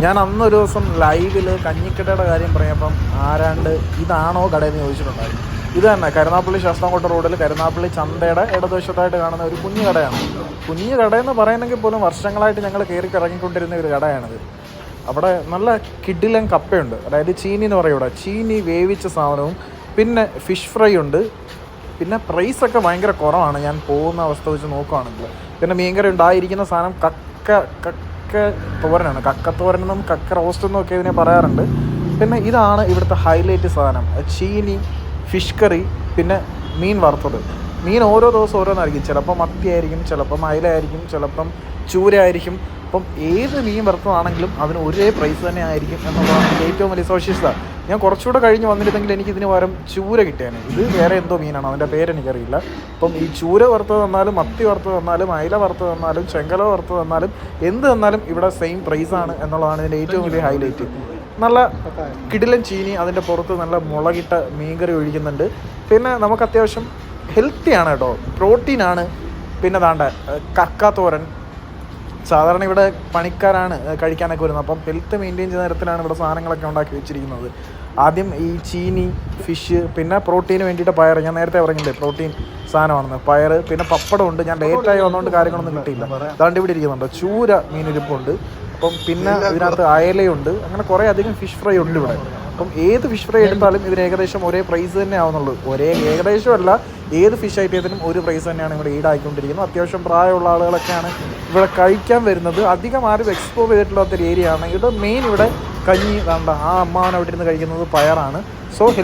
ഞാൻ അന്നൊരു ദിവസം ലൈവിൽ കഞ്ഞിക്കടയുടെ കാര്യം പറയുമ്പം ആരാണ്ട് ഇതാണോ കടയെന്ന് ചോദിച്ചിട്ടുണ്ടായിരുന്നു ഇത് തന്നെ കരുനാപ്പള്ളി ശാസ്താംകോട്ട റോഡിൽ കരുനാപ്പള്ളി ചന്തയുടെ ഇടതുവശത്തായിട്ട് കാണുന്ന ഒരു കുഞ്ഞു കടയാണ്. കുഞ്ഞു കടയെന്ന് പറയുന്നെങ്കിൽ പോലും വർഷങ്ങളായിട്ട് ഞങ്ങൾ കയറി ഇറങ്ങിക്കൊണ്ടിരുന്ന ഒരു കടയാണിത്. അവിടെ നല്ല കിഡിലൻ കപ്പയുണ്ട്. അതായത് ചീനി എന്ന് പറയും ഇവിടെ. ചീനി വേവിച്ച സാധനവും പിന്നെ ഫിഷ് ഫ്രൈ ഉണ്ട്. പിന്നെ പ്രൈസൊക്കെ ഭയങ്കര കുറവാണ്. ഞാൻ പോകുന്ന അവസ്ഥ വെച്ച് നോക്കുകയാണെങ്കിൽ പിന്നെ മീൻകറി ഉണ്ടായിരിക്കുന്ന സാധനം കക്ക കക്ക തോരനാണ്. കക്ക തോരനെന്നും കക്ക റോസ്റ്റ് എന്നും ഒക്കെ ഇതിനെ പറയാറുണ്ട്. പിന്നെ ഇതാണ് ഇവിടുത്തെ ഹൈലൈറ്റ് സാധനം. ചീനി ഫിഷ് കറി പിന്നെ മീൻ വറുത്തത്. മീൻ ഓരോ ദിവസം ഓരോന്നായിരിക്കും. ചിലപ്പോൾ മത്തിയായിരിക്കും ചിലപ്പം അയലായിരിക്കും ചിലപ്പം ചൂരയായിരിക്കും. അപ്പം ഏത് മീൻ വറുത്തതാണെങ്കിലും അതിന് ഒരേ പ്രൈസ് തന്നെ ആയിരിക്കും എന്നുള്ളതാണ് ഏറ്റവും വലിയ സവിശേഷത ഞാൻ കുറച്ചുകൂടെ കഴിഞ്ഞ് വന്നിരുന്നെങ്കിൽ എനിക്ക് ഇതിന് പകരം ചൂര കിട്ടിയാണ് ഇത് വേറെ എന്തോ മീനാണ്? അതിന്റെ പേരെനിക്കറിയില്ല അപ്പം ഈ ചൂര വറുത്തത് തന്നാലും മത്തി വറുത്ത് തന്നാലും അയില വറുത്ത് തന്നാലും ചെങ്കല വറുത്ത് തന്നാലും എന്ത് തന്നാലും ഇവിടെ സെയിം പ്രൈസ് ആണ് എന്നുള്ളതാണ് ഇതിന്റെ ഏറ്റവും വലിയ ഹൈലൈറ്റ് നല്ല കിടിലൻ ചീനി അതിന്റെ പുറത്ത് നല്ല മുളകിട്ട മീൻകറി ഒഴിക്കുന്നുണ്ട്. പിന്നെ നമുക്ക് അത്യാവശ്യം ഹെൽത്തിയാണ് കേട്ടോ. പ്രോട്ടീനാണ് പിന്നെ താണ്ട തോരൻ. സാധാരണ ഇവിടെ പണിക്കാരാണ് കഴിക്കാനൊക്കെ വരുന്നത്. അപ്പം ഹെൽത്ത് മെയിന്റെയിൻ ചെയ്യുന്ന തരത്തിലാണ് ഇവിടെ സാധനങ്ങളൊക്കെ ഉണ്ടാക്കി വെച്ചിരിക്കുന്നത്. ആദ്യം ഈ ചീനി ഫിഷ് പിന്നെ പ്രോട്ടീന് വേണ്ടിയിട്ട് പയർ ഞാൻ നേരത്തെ പറഞ്ഞില്ലേ പ്രോട്ടീൻ സാധനമാണെന്ന്. പയർ പിന്നെ പപ്പടം ഉണ്ട്. ഞാൻ ലേറ്റായി വന്നുകൊണ്ട് കാര്യങ്ങളൊന്നും കിട്ടിയില്ല. അതാണ്ട് ഇവിടെ ഇരിക്കുന്നുണ്ട്. ചൂര മീനിരിപ്പുണ്ട് അപ്പം പിന്നെ ഇതിനകത്ത് അയലയുണ്ട്. അങ്ങനെ കുറേ അധികം ഫിഷ് ഫ്രൈ ഉണ്ട് ഇവിടെ. അപ്പം ഏത് ഫിഷ് ഫ്രൈ എടുത്താലും ഇതിന് ഏകദേശം ഒരേ പ്രൈസ് തന്നെ ആവുന്നുള്ളൂ. ഒരേ ഏകദേശമല്ല ഏത് ഫിഷ് ഐറ്റത്തിനും ഒരു പ്രൈസ് തന്നെയാണ് ഇവിടെ ഈടായിക്കൊണ്ടിരിക്കുന്നത് അത്യാവശ്യം പ്രായമുള്ള ആളുകളൊക്കെയാണ് ഇവിടെ കഴിക്കാൻ വരുന്നത്. അധികം ആരും എക്സ്പ്ലോർ ചെയ്തിട്ടില്ലാത്തൊരു ഏരിയ ആണ്. ഇവിടെ മെയിൻ ഇവിടെ കഞ്ഞി വേണ്ട ആ അമ്മാവൻ അവിടെ ഇരുന്ന് കഴിക്കുന്നത് പയറാണ്. So health